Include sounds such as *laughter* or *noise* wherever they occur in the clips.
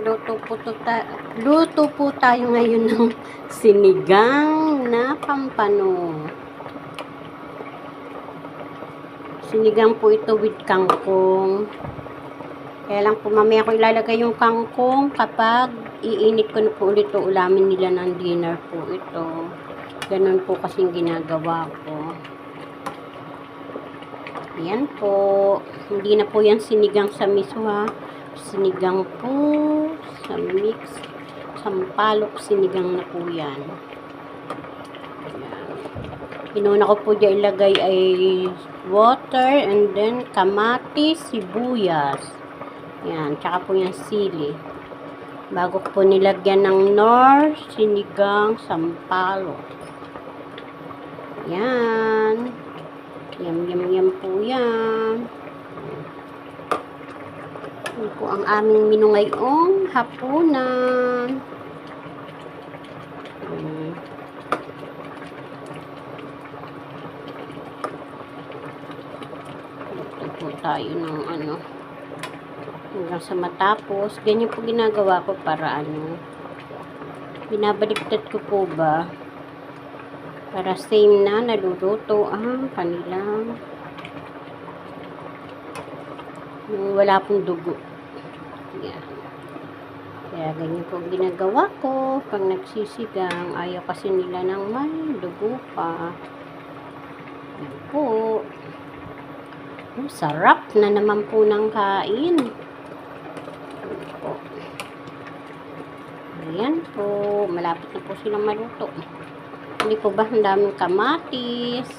luto po, ta- luto po tayo ngayon ng *laughs* sinigang na pampano. Sinigang po ito with kangkong. Kaya lang po mamaya ko ilalagay yung kangkong kapag iinit ko na po ulit to ulamin nila ng dinner po ito. Ganun po kasing ginagawa ko. Ayan po. Hindi na po yan sinigang sa miso ha. Sinigang po sa mix. Sampalok sinigang na po yan. Inuna ko po dyan ilagay ay water and then kamatis, sibuyas. Yan, tsaka po yung sili. Bago po nilagyan ng nor, sinigang, sampalok. Yan. Yum, yum, yum po yan. Yan po ang aming menu ngayong hapunan. Hmm. Ito po tayo ng ano hanggang sa matapos. Ganyan po ginagawa ko para ano binabaliktad ko po ba para same na naluluto ang kanilang wala pong dugo. Yan. Kaya ganyan po ginagawa ko pag nagsisigang. Ayaw kasi nila ng may dugo pa. Yan po. Oh, sarap na naman po ng kain. Yan po. Ayan po. Malapit na po silang maluto. Hindi po ba ang daming kamatis?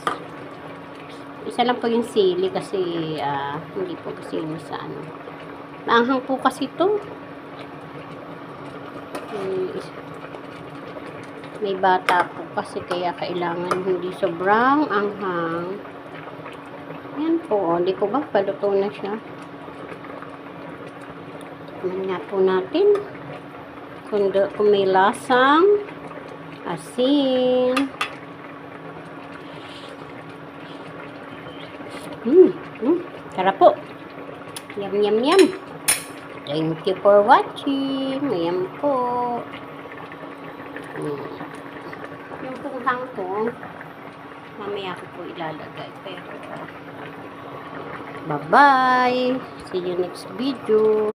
Isa lang po yung sili kasi ah, hindi po kasi sa ano. Maanghang po kasi to. Is- May bata po kasi kaya kailangan hindi sobrang anghang. Yan po. Hindi po ba? Paluto na siya. Tingnan nga po natin. Kung, do- kung may lasang asin. Hmm, hmm. Tara po. Yum, yum, yum. Thank you for watching. Ayan po. Hmm. Yung pong hangkong, mamaya ko po ilalagay. Pero, bye-bye. See you next video.